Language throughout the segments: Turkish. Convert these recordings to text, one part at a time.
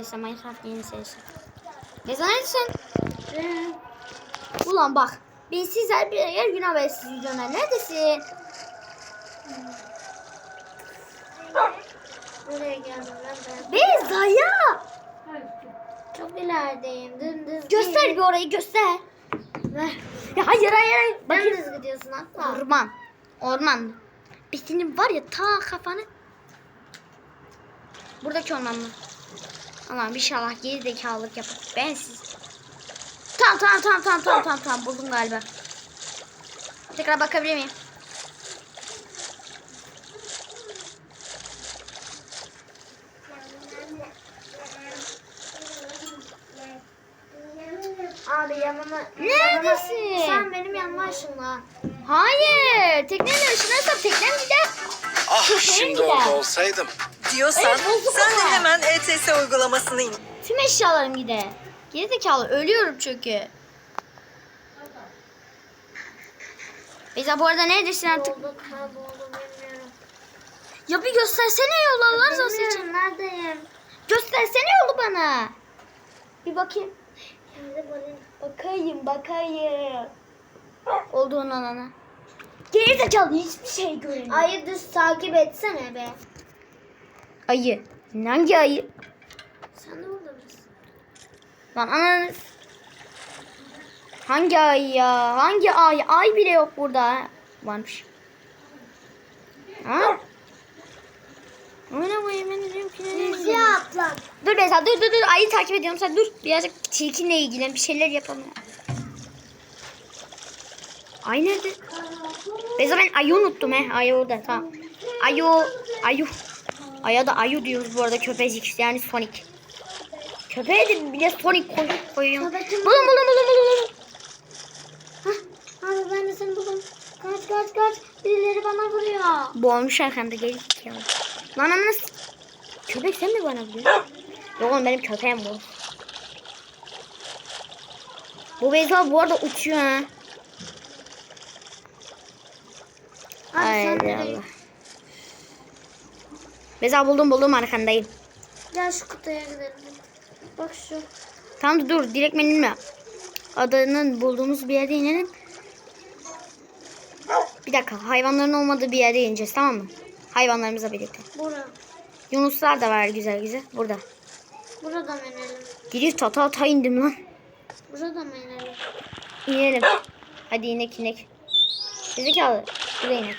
Neyse Minecraft yeni serisi. Neyse neredesin? Ulan bak. Ben siz her, bir, her gün habersiz videolar. Neredesin? Buraya geldim ben. Beyza ya. Çok ilerideyim. Dümdüz Göster bir orayı göster. Ver. Ya hayır hayır hayır. Bakayım. Dümdüz gidiyorsun hatta. Orman. Orman. Senin var ya ta kafanı. Buradaki orman mı? Allah'ım inşallah geri zekalılık yapıp ben siz. Tamam tamam tamam tamam tamam tamam tamam buldum galiba. Tekrar bakabilir miyim? Abi yanıma... Neredesin? yanıma- Sen benim yanıma ışınlan. Hayır. Tekneyle ışınlarsam teknem gider. Ah şimdi gider. orada olsaydım. Diyorsan sen de hemen ETS uygulamasını in. Tüm eşyalarım gider. Geri zekalı ölüyorum çünkü. Beyza bu arada neredesin artık? Bilmiyorum. Ya bir göstersene yolu Allah razı için. Bilmiyorum neredeyim. Göstersene yolu bana. Bir bakayım. Bakayım bakayım. Olduğun alana. Geri zekalı hiçbir şey göremiyorum. Ayı düz takip etsene be. Ayı. Hangi ayı? Sen de orada mısın? Lan ananı. Hangi ay ya? Hangi ay? Ay bile yok burada. Varmış. Ha? Oynamayayım ben dedim ki. Yüzüğe atla. Dur Beyza dur dur dur ayı takip ediyorum sen dur birazcık tilkinle ilgilen bir şeyler yapalım. ya. Ay nerede? Beyza ben ayı unuttum he ayı orada tamam. Ayu ayu. Aya da ayu diyoruz bu arada köpecik yani Sonic. Köpeğe de bile Sonic koy, koyuyorum. Bulun bulun bulun bulun bulun. Hah, abi ben de seni buldum. Kaç kaç kaç. Birileri bana vuruyor. Boğulmuş arkanda geri ya. Lan ananı s- Köpek sen mi bana vuruyorsun? Yok oğlum benim köpeğim bu. Bu Beyza bu arada uçuyor ha. Nereye? Allah. Beyza buldum buldum arkandayım. Gel şu kutuya gidelim. Bak şu. Tamam dur direkt ben inme. Adanın bulduğumuz bir yerde inelim. Bir dakika hayvanların olmadığı bir yerde ineceğiz tamam mı? Hayvanlarımızla birlikte. Bura. Yunuslar da var güzel güzel burada. Burada mı inelim? Giriş ta ta ta indim lan. Burada mı inelim? İnelim. Hadi inek inek. Zekalı. Buraya inek.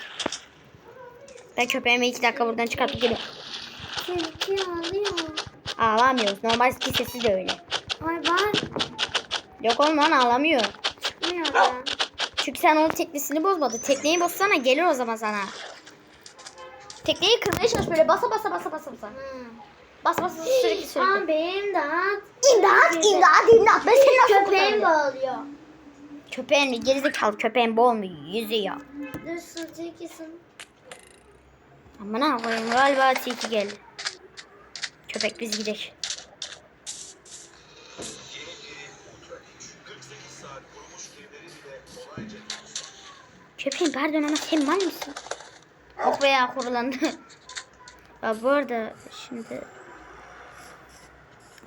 Ben köpeğimi iki dakika buradan çıkartıp geliyorum. Tilki ağlıyor. Ağlamıyoruz. Normal sesi de öyle. Ay var. Yok oğlum lan ağlamıyor. Çıkmıyor da. Çünkü sen onun teknesini bozmadı. Tekneyi bozsana gelir o zaman sana. Tekneyi kırmaya çalış böyle basa basa basa basa basa. Hmm. Bas bas sürekli sürekli. Abi imdat. İmdat imdat imdat. Ben seni nasıl Köpeğim kurtarayım? bağlıyor. Köpeğin? Gerizekalı köpeğin boğulmuyor. Yüzüyor. Dur su tilkisin. Ama ne yapayım galiba tilki geldi. Köpek biz gidelim. Köpeğim pardon ama sen mal mısın? Oh be ya kurulandı. ya bu arada şimdi...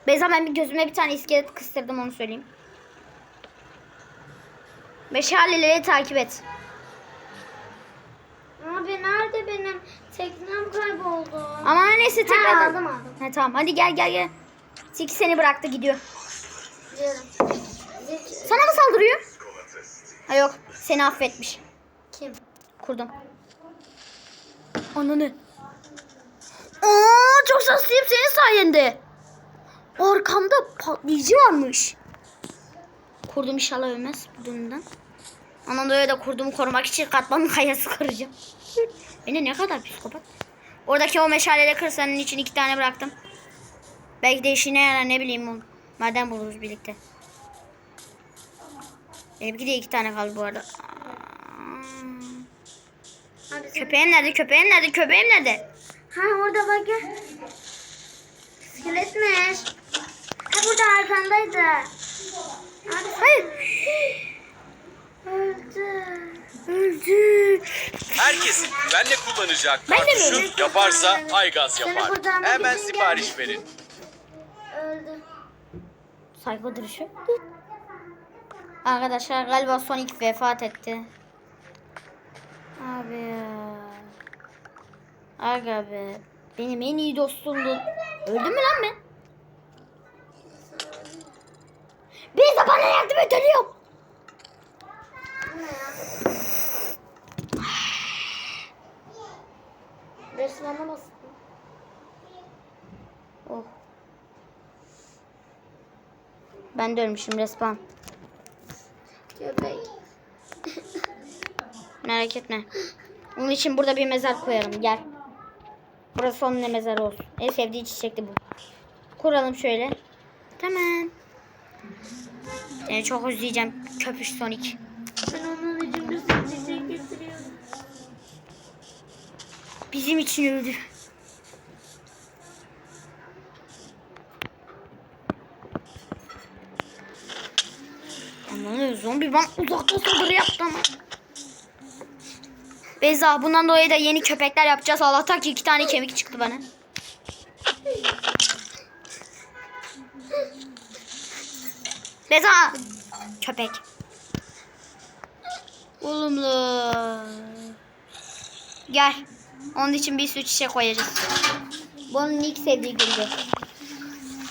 Beyza ben bir gözüme bir tane iskelet kıstırdım onu söyleyeyim. Meşaleleri takip et. Abi nerede benim teknem kayboldu? Ama neyse Ha, tekrar. aldım aldım. Ha, tamam hadi gel gel gel. Tilki seni bıraktı gidiyor. Diyorum. Zil- Sana mı saldırıyor? Ha yok seni affetmiş. Kim? Kurdum. Ananı. Aa, çok şanslıyım senin sayende. Arkamda patlayıcı varmış. Kurdum inşallah ölmez bu durumdan. Anam da kurdumu korumak için katmanın kayası kıracağım. Beni ne kadar psikopat. Oradaki o meşaleleri kırsanın için iki tane bıraktım. Belki de işine yarar ne bileyim oğlum. Maden buluruz birlikte. Benimki de iki tane kaldı bu arada. Abi. Köpeğim nerede? Köpeğim nerede? Köpeğim nerede? Ha orada bak gel. İskeletmiş. Ha burada arkandaydı. Abi Hayır. Öldü. Öldü. Herkesin güvenle kullanacağı Ben de kartuşu böyle. yaparsa Aygaz Seni yapar. Hemen için sipariş verin. Saygı duruşu. Arkadaşlar galiba Sonic vefat etti. Abi ya. Aga be. Benim en iyi dostumdu. Öldü mü lan ben? Biz de bana yardım et ölüyorum. Resmana bastım. Oh. Ben de ölmüşüm respawn. Köpek. Merak etme. Onun için burada bir mezar koyalım. Gel. Burası onun mezarı olsun. En sevdiği çiçekti bu. Kuralım şöyle. Tamam. Seni çok özleyeceğim. Köpüş Sonic. Bizim için öldü. Aman zombi bana uzakta saldırı yaptı ama. Beyza bundan dolayı da yeni köpekler yapacağız. Allah'tan ki iki tane kemik çıktı bana. Beyza. Köpek. Olumlu. Gel. Onun için bir sürü çiçek koyacağız. Bu onun ilk sevdiği güldü.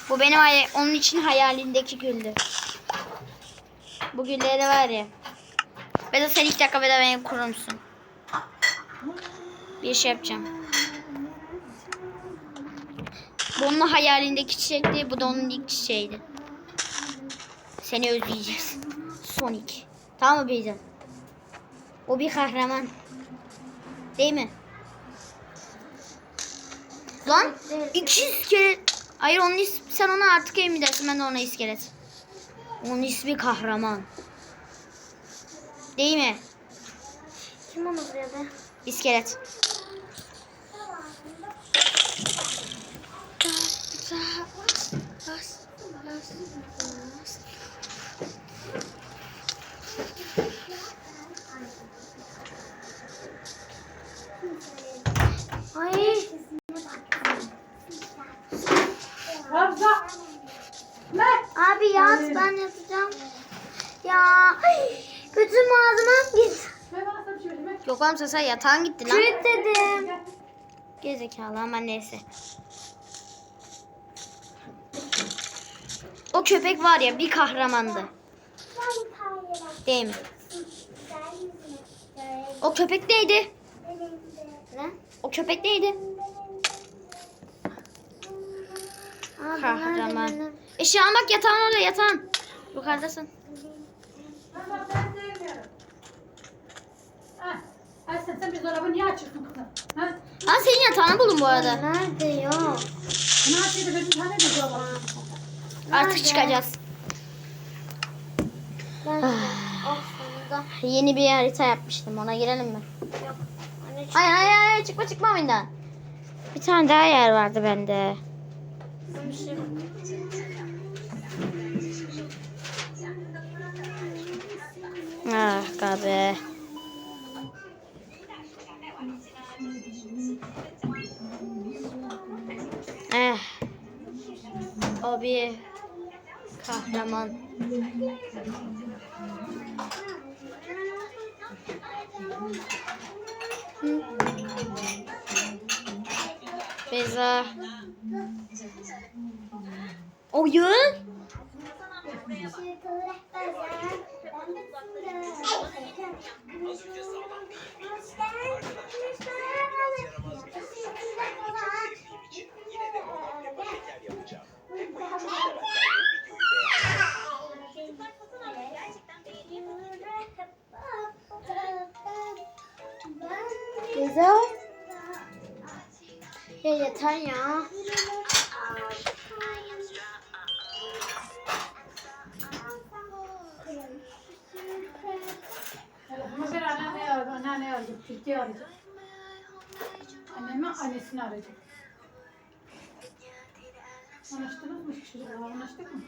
Bu benim onun için hayalindeki güldü. Bu gülleri var ya. Ve de sen ilk dakika ve de beni kurur musun? Bir şey yapacağım. Bu onun hayalindeki çiçekti. Bu da onun ilk çiçeğiydi. Seni özleyeceğiz. Sonic. Tamam mı Beyza? O bir kahraman. Değil mi? Lan iki iskelet. Hayır onun ismi sen ona artık emin dersin ben de ona iskelet. Onun ismi kahraman. Değil mi? Kim onu buraya be? İskelet. Ay. Abi yat ben yatacağım. Ya ay, bütün malzemem git. Yok oğlum sen yatağın gitti lan. Çürük dedim. Gezekalı ama neyse. O köpek var ya bir kahramandı. Değil mi? O köpek neydi? Ne? O köpek neydi? Kahraman. Eşya bak yatağın orada yatağın. Yukarıdasın. Ay bir dolabı niye açıyorsun kızım? Ha? Ha senin yatağını buldum bu arada. Nerede yok? Ne yapıyordu bir tane de dolabı? Artık çıkacağız. Ben sonunda. Yeni bir harita yapmıştım. Ona girelim mi? Yok. Anne Hayır hayır hayır çıkma çıkma oyundan. Bir tane daha yer vardı bende. Ah be. Eh. O bir kahraman. Beza. Oyun. Güzel. Ya yeter ya. Anneanneye aradı, Türkiye arayacak. Anneme annesini arayacak. Anlaştınız mı çocuklar? Anlaştık mı?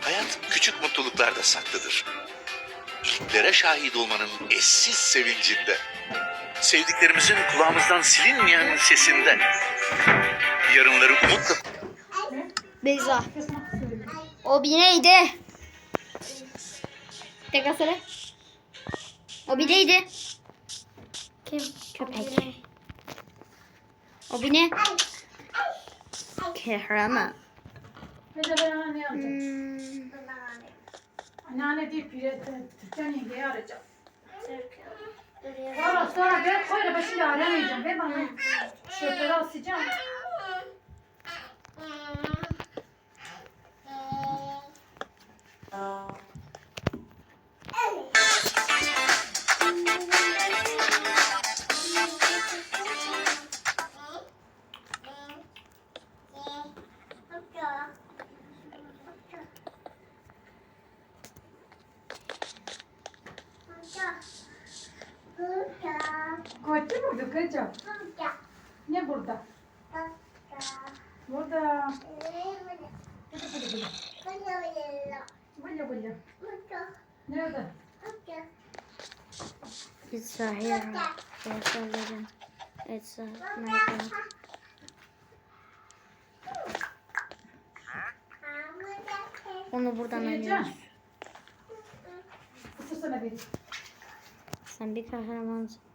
Hayat küçük mutluluklarda saklıdır. İlk değişikliklere şahit olmanın eşsiz sevincinde. Sevdiklerimizin kulağımızdan silinmeyen sesinde. Yarınları umutla Beyza. O bir neydi? Tekrar söyle. O bir neydi? Kim? Köpek. O bir ne? Kahraman. Hadi ben anneanneyi arayacağım. Hmm. Anneanne deyip bir Türkan yengeyi arayacağım. Sonra sonra ben koyla şimdi aramayacağım. Ben bana şoförü asacağım. Koydu burada kızım. Ne burada? Burada. Burada burada. Nerede? It's a hero. It's a legend. It's a nightmare. Onu buradan alıyoruz. Sen bir kahramansın.